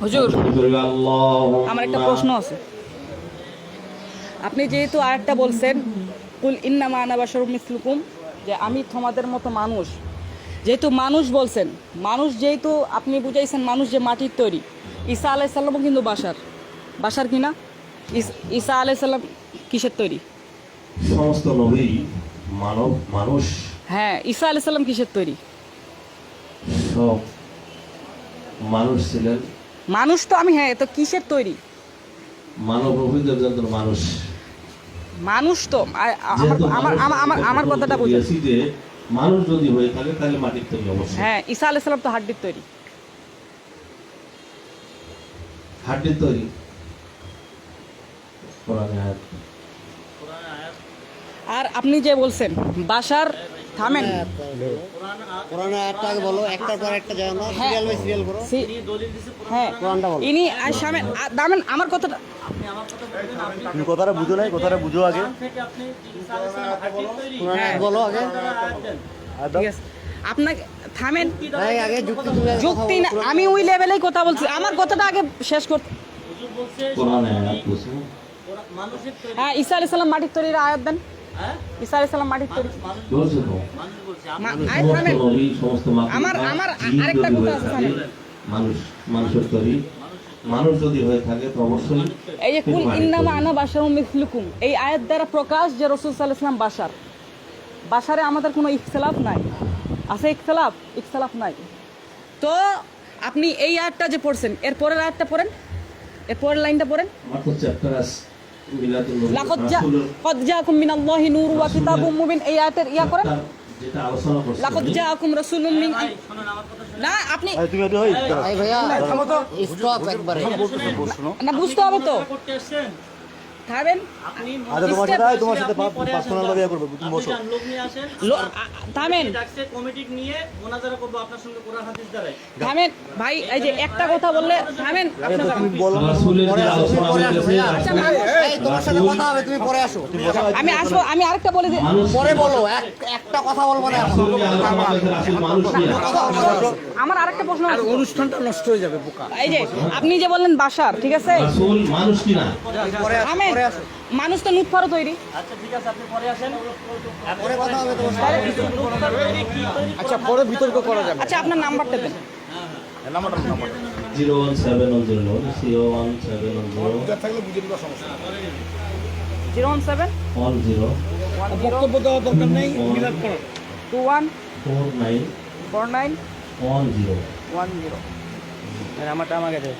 হুজুর আমার একটা প্রশ্ন আছে। আপনি যেহেতু আরেকটা বলছেন কুল ইন্নামা আনা বাশারুম মিসলুকুম যে আমি তোমাদের মতো মানুষ। যেহেতু মানুষ বলছেন মানুষ যেহেতু আপনি বুঝাইছেন মানুষ যে মাটির তৈরি। ঈসা আলাইসাল্লামও কিন্তু বাসার বাসার কিনা ইস- ঈসা আলাইসাল্লাম কিসের তৈরি? সমস্ত নবী মানব মানুষ। হ্যাঁ ঈসা আলাইসাল্লাম কিসের তৈরি? সব মানুষ ছিলেন। মানুষ তো আমি হ্যাঁ তো কিসের তৈরি? মানব অভিযোগ যন্ত্র মানুষ। মানুষ তো আমার আমার আমার আমার কথাটা বুঝুন। যে মানুষ যদি হয়ে থাকে তাহলে মাটির তৈরি অবশ্যই। হ্যাঁ ঈসা আলাইসাল্লাম তো হাড্ডির তৈরি। হাড্ডির তৈরি। কোরআনে আয়াত। আর আপনি যে বলছেন বাসার থামেন। কোরআনে আয়াতটা বলো একটার পর একটা যায় না হ্যাঁ। সিরিয়াল বাই সিরিয়াল করো। হ্যাঁ কোরআনটা বলো। ইনি আর সামেন দামেন আমার কথাটা তুমি কথাটা বুঝো নাই কথাটা বুঝো আগে। বলো আগে। ঠিক আছে। আপনাকে থামেন। আগে যুক্তি না আমি ওই লেভেলেই কথা বলছি। আমার কথাটা আগে শেষ করতে হ্যাঁ ঈসা আলাইহিস সালাম মাটির তৈরির আয়াত দেন। ঈসা আলাইহিস মাটির তৈরি। বলছে তো মা- আয় সমস্ত থামেন। নবী সমস্ত মাখলুকাত আমার- আমার আরেকটা কথা আছে, মানুষ মানুষের তৈরি মানুষ যদি হয়ে থাকে তো অবশ্যই এই যে কুল ইন্নামা আনা বাশারুম মিসলুকুম। এই আয়াত দ্বারা প্রকাশ যে রসুল সাল্লাল্লাহু আলাইহি সাল্লাম বাশার। বাশারে আমাদের কোনো ইখতিলাফ নাই। আছে ইখতিলাফ? ইখতিলাফ নাই। তো আপনি এই আয়াতটা যে পড়ছেন এর পরের আয়াতটা পড়েন? এর পরের লাইনটা পড়েন? আমার তো চ্যাপ্টার আছে। মিলাদুল নবী লাকদ জা কদ জাআকুম মিনাল্লাহি নূরু ওয়া কিতাবুম মুবিন। এই আয়াতের ইয়া করেন। লাকদ আমি, রাসূলুম মিন না আপনি তুমি ভাইয়া স্টপ একবারে। না বুঝতে হবে তো। আচ্ছা তোমার সাথে তোমার সাথে পার্সোনাল ভাবে তুমি বসো। লো- আ- আ- থামেন। কমিটি নিয়ে মোনাজারা করব আপনার সঙ্গে কোরআন হাদিস দ্বারাই। থামেন। ভাই এই যে একটা কথা বললে থামেন। তুমি বলো আচ্ছা, এই তোমার সাথে কথা হবে তুমি পরে আসো। আমি আসব আমি আরেকটা বলে দিই। পরে বলো একটা কথা বলব না। আমার আরেকটা প্রশ্ন আছে। অনুষ্ঠানটা নষ্ট হয়ে যাবে এই যে আপনি যে বললেন বাসার ঠিক আছে? মানুষ কি না? থামেন। মানুষ তো নুৎফারও তৈরি। আচ্ছা ঠিক আছে আপনি পরে আসেন। পরে কথা হবে তোমার সাথে। আচ্ছা আপনার নাম্বারটা দেন। Zero one seven one zero zero one seven one zero. Zero one seven? One zero. One zero. Two one? Four nine. Four nine? One zero. One zero. আমারটা আমাকে দে